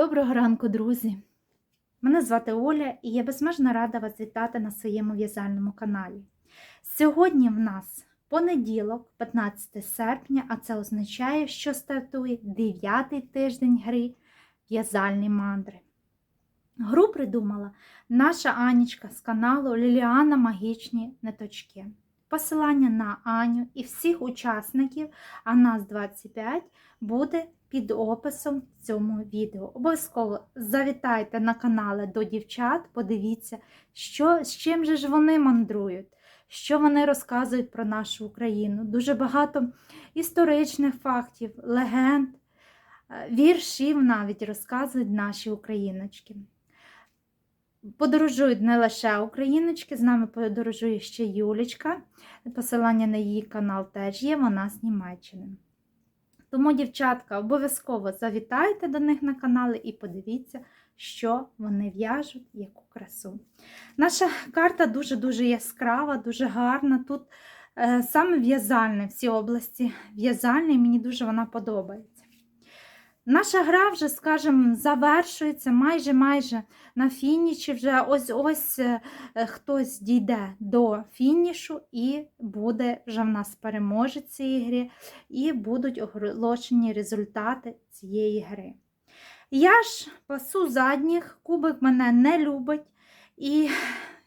Доброго ранку, друзі! Мене звати Оля і я безмежно рада вас вітати на своєму в'язальному каналі. Сьогодні в нас понеділок, 15 серпня, а це означає, що стартує 9-й тиждень гри В'язальні мандри. Гру придумала наша Анічка з каналу Ліліана Магічні ниточки. Посилання на Аню і всіх учасників, а нас 25, буде під описом в цьому відео. Обов'язково завітайте на канали до дівчат, подивіться, що, з чим же ж вони мандрують, що вони розказують про нашу Україну. Дуже багато історичних фактів, легенд, е, віршів навіть розказують наші україночки. Подорожують не лише україночки, з нами подорожує ще Юлічка. Посилання на її канал теж є, вона з Німеччини. Тому, дівчатка, обов'язково завітайте до них на канали і подивіться, що вони в'яжуть, яку красу. Наша карта дуже-дуже яскрава, дуже гарна. Тут е, саме в'язальне всі області в'язальне, мені дуже вона подобається. Наша гра вже, скажімо, завершується майже-майже на фініші. Вже ось-ось е, хтось дійде до фінішу, і буде вже в нас переможець цієї гри, і будуть оголошені результати цієї гри. Я ж пасу задніх, кубик мене не любить, і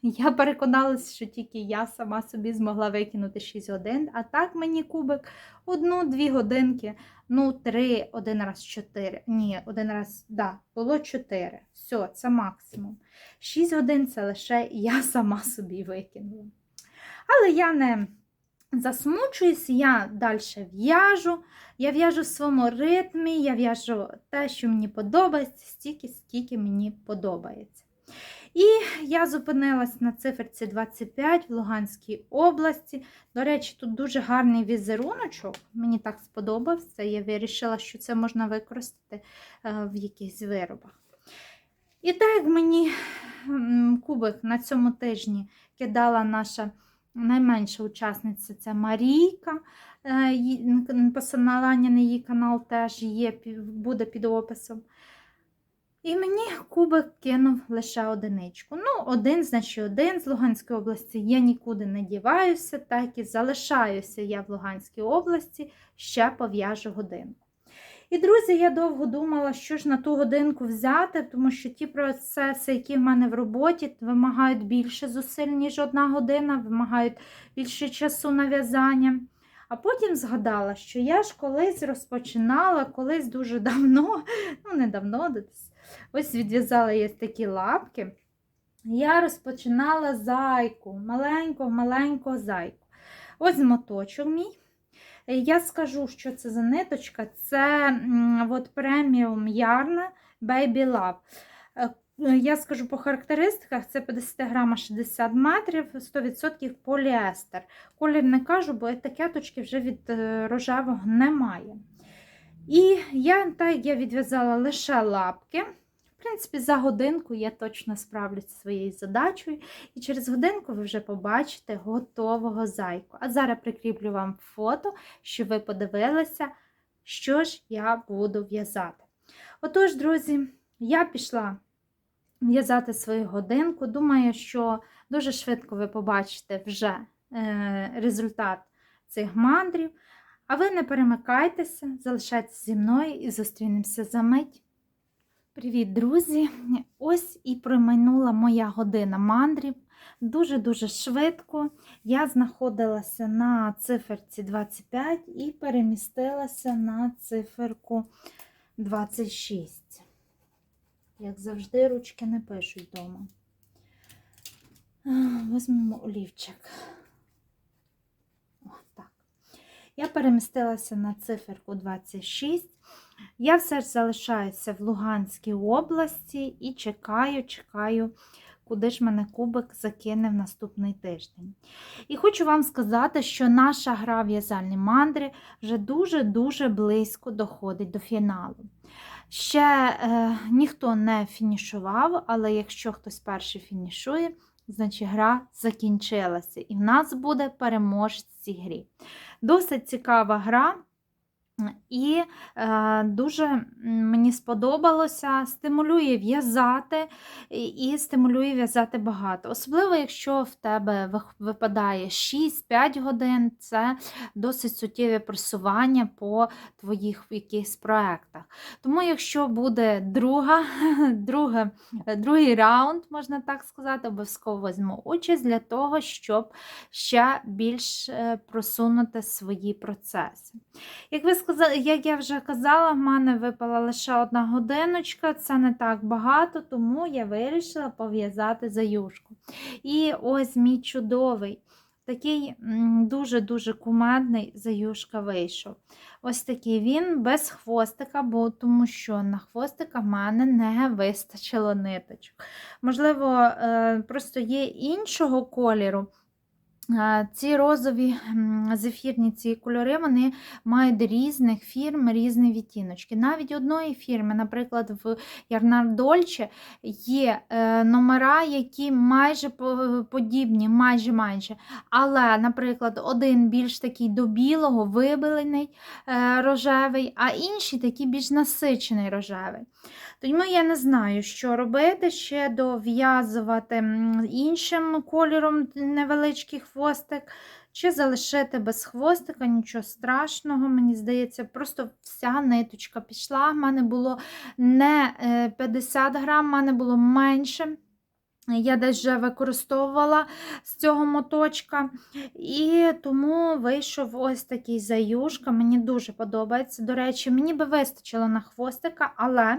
я переконалася, що тільки я сама собі змогла викинути 6 годин, а так мені кубик одну-дві годинки, ну, три, один раз чотири. Ні, один раз, да, було чотири. Все, це максимум. 6 годин це лише я сама собі викинула. Але я не засмучуюсь, я далі в'яжу. Я в'яжу в своєму ритмі, я в'яжу те, що мені подобається, стільки, скільки мені подобається. І я зупинилась на циферці 25 в Луганській області. До речі, тут дуже гарний візеруночок. Мені так сподобався. Я вирішила, що це можна використати е, в якихось виробах. І так мені кубик на цьому тижні кидала наша найменша учасниця це Марійка. Е, посилання на її канал теж є, буде під описом. І мені кубик кинув лише одиничку. Ну, один, значить, один з Луганської області. Я нікуди не діваюся, так і залишаюся я в Луганській області, ще пов'яжу годинку. І, друзі, я довго думала, що ж на ту годинку взяти, тому що ті процеси, які в мене в роботі, вимагають більше зусиль, ніж одна година, вимагають більше часу на в'язання. А потім згадала, що я ж колись розпочинала, колись дуже давно, ну не давно, десь ось відв'язала я такі лапки. Я розпочинала зайку, маленького-маленького зайку. Ось моточок мій. Я скажу, що це за ниточка, це от преміум ярна Baby Love. Я скажу по характеристиках: це 50 грама 60 метрів, 100% поліестер. Колір не кажу, бо етикеточки вже від рожевого немає. І я так я відв'язала лише лапки. В принципі, за годинку я точно справлюсь своєю задачею, і через годинку ви вже побачите готового зайку. А зараз прикріплю вам фото, щоб ви подивилися, що ж я буду в'язати. Отож, друзі, я пішла в'язати свою годинку. Думаю, що дуже швидко ви побачите вже е, результат цих мандрів. А ви не перемикайтеся, залишайтеся зі мною і зустрінемося за мить. Привіт, друзі! Ось і промайнула моя година мандрів. Дуже-дуже швидко. Я знаходилася на циферці 25 і перемістилася на циферку 26. Як завжди, ручки не пишуть вдома. Візьмемо олівчик. Я перемістилася на циферку 26. Я все ж залишаюся в Луганській області і чекаю, чекаю, куди ж мене кубик закине в наступний тиждень. І хочу вам сказати, що наша гра в'язальні мандри вже дуже-дуже близько доходить до фіналу. Ще е, ніхто не фінішував, але якщо хтось перший фінішує, значить гра закінчилася. І в нас буде переможець цій грі. Досить цікава гра. І е, дуже мені сподобалося, стимулює в'язати і, стимулює в'язати багато. Особливо, якщо в тебе випадає 6-5 годин, це досить суттєве просування по твоїх якихось проектах. Тому, якщо буде друга, друга, другий раунд, можна так сказати, обов'язково візьму участь для того, щоб ще більш е, просунути свої процеси. Як ви сказали, як я вже казала, в мене випала лише одна годиночка, це не так багато, тому я вирішила пов'язати заюшку. І ось мій чудовий, такий дуже-дуже кумедний заюшка вийшов. Ось такий він без хвостика, бо тому що на хвостика в мене не вистачило ниточок. Можливо, е, просто є іншого кольору. Ці розові зефірні ці кольори вони мають різних фірм різні відтіночки. Навіть одної фірми, наприклад, в Ярнар Дольче є е, номера, які майже подібні, майже майже. Але, наприклад, один більш такий до білого, вибелений е, рожевий, а інший такий більш насичений рожевий. Тому я не знаю, що робити, ще дов'язувати іншим кольором невеличких невеличкий хвостик, чи залишити без хвостика, нічого страшного, мені здається, просто вся ниточка пішла. В мене було не е, 50 грам, в мене було менше. Я десь вже використовувала з цього моточка, і тому вийшов ось такий заюшка. Мені дуже подобається. До речі, мені би вистачило на хвостика, але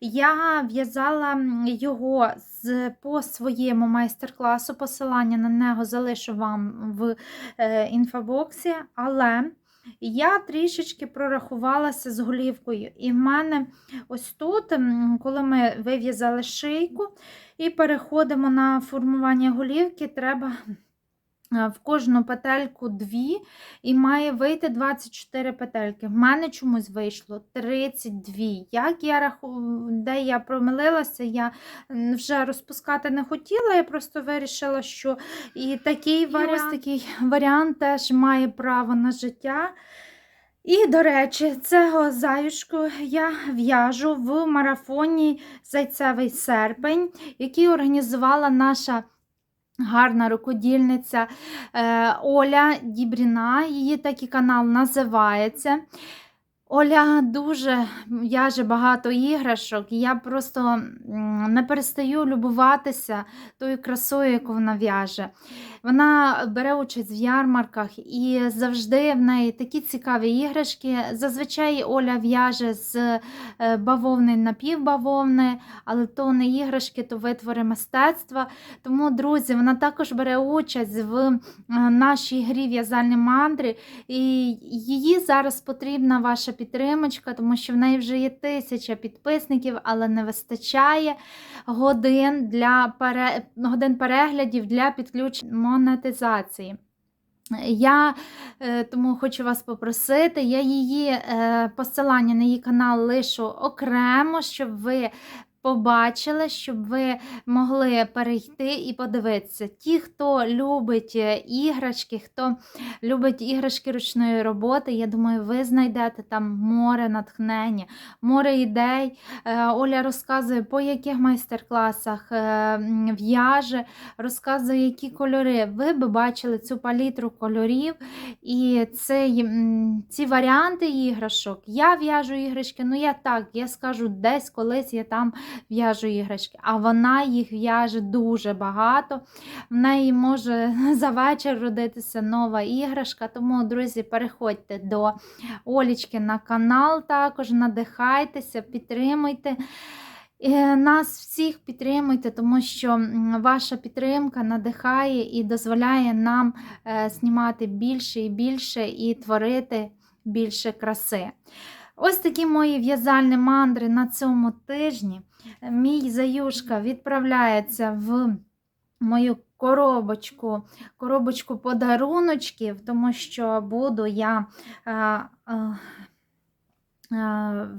я в'язала його з, по своєму майстер-класу. Посилання на нього залишу вам в е, інфобоксі. Але я трішечки прорахувалася з голівкою. І в мене ось тут, коли ми вив'язали шийку і переходимо на формування голівки, треба в кожну петельку дві, і має вийти 24 петельки. В мене чомусь вийшло 32. Як я раху... Де я промилилася, я вже розпускати не хотіла, я просто вирішила, що і такий варіант, ось такий варіант теж має право на життя. І, до речі, цього заюшку я в'яжу в марафоні Зайцевий серпень, який організувала наша гарна рукодільниця е, Оля Дібріна. Її такий канал називається. Оля дуже в'яже багато іграшок, я просто не перестаю любуватися тою красою, яку вона в'яже. Вона бере участь в ярмарках і завжди в неї такі цікаві іграшки. Зазвичай Оля в'яже з е, бавовни напівбавовни, але то не іграшки, то витвори мистецтва. Тому, друзі, вона також бере участь в нашій грі в'язальні мандри. І її зараз потрібна ваша підтримочка, тому що в неї вже є тисяча підписників, але не вистачає годин для пере... годин переглядів для підключення монетизації. Я е, тому хочу вас попросити, я її е, посилання на її канал лишу окремо, щоб ви побачили, щоб ви могли перейти і подивитися. Ті, хто любить е, іграшки, хто любить іграшки ручної роботи, я думаю, ви знайдете там море натхнення, море ідей. Е, Оля розказує, по яких майстер-класах е, в'яже, розказує, які кольори. Ви би бачили цю палітру кольорів і цей, ці варіанти іграшок. Я в'яжу іграшки, ну я так, я скажу, десь колись я там в'яжу іграшки, а вона їх в'яже дуже багато. В неї може за вечір родитися нова іграшка. Тому, друзі, переходьте до Олічки на канал, також надихайтеся, підтримуйте. Е, Нас всіх підтримуйте, тому що ваша підтримка надихає і дозволяє нам е, знімати більше і більше і творити більше краси. Ось такі мої в'язальні мандри на цьому тижні. Мій заюшка відправляється в мою коробочку, коробочку подаруночків, тому що буду я. е, е, е,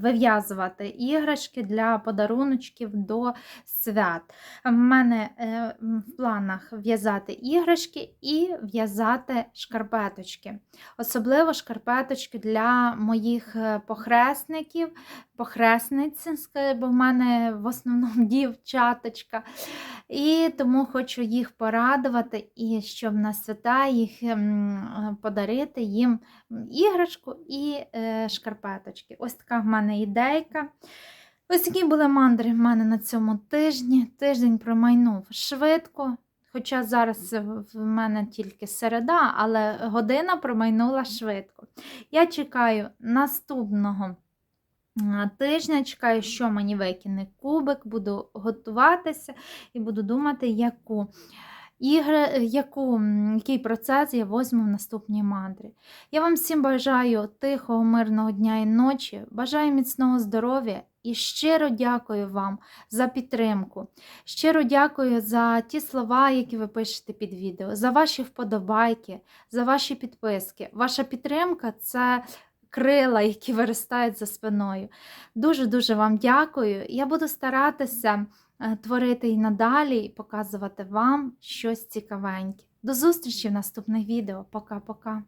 вив'язувати іграшки для подаруночків до свят. В мене е, в планах в'язати іграшки і в'язати шкарпеточки. Особливо шкарпеточки для моїх е, похресників, похресниць, бо в мене в основному дівчаточка. І тому хочу їх порадувати, і щоб на свята їх ем, подарити їм іграшку і е, шкарпеточки. Ось така в мене ідейка. Ось такі були мандри в мене на цьому тижні. Тиждень промайнув швидко. Хоча зараз в мене тільки середа, але година промайнула швидко. Я чекаю наступного а, тижня, чекаю, що мені викине кубик, буду готуватися і буду думати, яку ігри, яку, який процес я возьму в наступній мандрі. Я вам всім бажаю тихого, мирного дня і ночі, бажаю міцного здоров'я і щиро дякую вам за підтримку. Щиро дякую за ті слова, які ви пишете під відео, за ваші вподобайки, за ваші підписки. Ваша підтримка це крила, які виростають за спиною. Дуже-дуже вам дякую. Я буду старатися е, творити і надалі, і показувати вам щось цікавеньке. До зустрічі в наступних відео. Пока-пока.